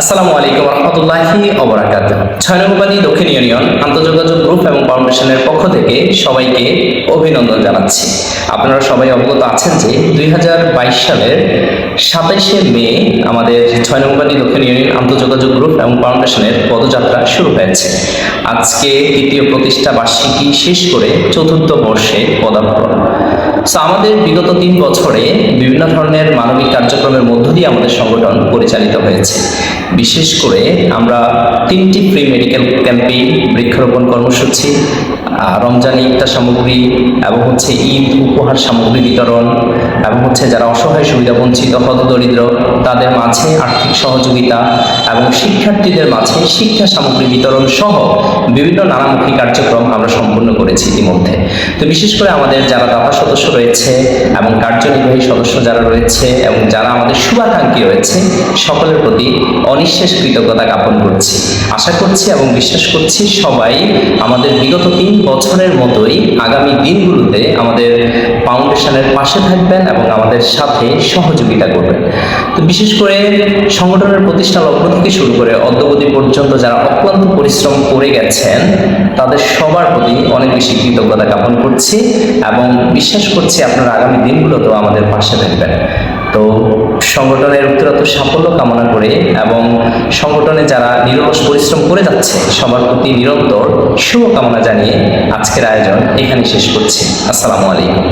আসসালামু আলাইকুম রহমতুল্লাহি অবরাকাত ছয় নম্বরবাদী দক্ষিণ ইউনিয়ন আন্তর্জাতিক গ্রুপ এবং ফাউন্ডেশনের পক্ষ থেকে সবাইকে অভিনন্দন জানাচ্ছি। আপনারা সবাই অবগত আছেন যে দুই হাজার বাইশ সালের সাতাইশে মে আমাদের ছয় নম্বরবাদী দক্ষিণ ইউনিয়ন আন্তর্জাতিক গ্রুপ এবং ফাউন্ডেশনের পদযাত্রা শুরু হয়েছে। আজকে তৃতীয় প্রতিষ্ঠা বার্ষিকী শেষ করে চতুর্থ বর্ষে পদার্পণ। সো আমাদের বিগত তিন বছরে বিভিন্ন ধরনের মানবিক কার্যক্রমের মধ্য দিয়ে আমাদের সংগঠন পরিচালিত হয়েছে। বিশেষ করে আমরা তিনটি ফ্রি মেডিকেল ক্যাম্পেইন বৃক্ষরোপণ কর্মসূচি রমজানি ইফতার সামগ্রী এবং হচ্ছে ঈদ উপহার সামগ্রী বিতরণ এবং হচ্ছে যারা অসহায় সুবিধা বঞ্চিত, হতদরিদ্র, তাদের মাঝে আর্থিক সহযোগিতা এবং শিক্ষার্থীদের মাঝে শিক্ষা সামগ্রী বিতরণ সহ বিভিন্ন নানামুখী কার্যক্রম আমরা সম্পূর্ণ করেছি ইতিমধ্যে। তো বিশেষ করে আমাদের যারা দাতা সদস্য রয়েছে এবং কার্যনির্বাহী সদস্য যারা রয়েছে এবং যারা আমাদের শুভাকাঙ্ক্ষী রয়েছে, সকলের প্রতি অনিঃশেষ কৃতজ্ঞতা জ্ঞাপন করছি। আশা করছি এবং বিশ্বাস করছি সবাই আমাদের বিগত তিন বছরের মতোই আগামী দিনগুলোতে আমাদের ফাউন্ডেশনের পাশে থাকবেন এবং আমাদের সাথে সহযোগিতা করবেন। তো বিশেষ করে সংগঠনের প্রতিষ্ঠা লগ্ন থেকে শুরু করে অদ্যবধি পর্যন্ত যারা অক্লান্ত পরিশ্রম করে গেছেন, তাদের সবার প্রতি অনেক বেশি কৃতজ্ঞতা জ্ঞাপন করছি এবং বিশ্বাস করছি আপনারা আগামী দিনগুলোতেও আমাদের পাশে থাকবেন। তো সংগঠনের উত্তরোত্তর সাফল্য কামনা করে এবং সংগঠনে যারা নিরলস পরিশ্রম করে যাচ্ছে, সবার প্রতি নিরন্তর শুভকামনা জানিয়ে আজকের আয়োজন এখানে শেষ করছি। আসসালামু আলাইকুম।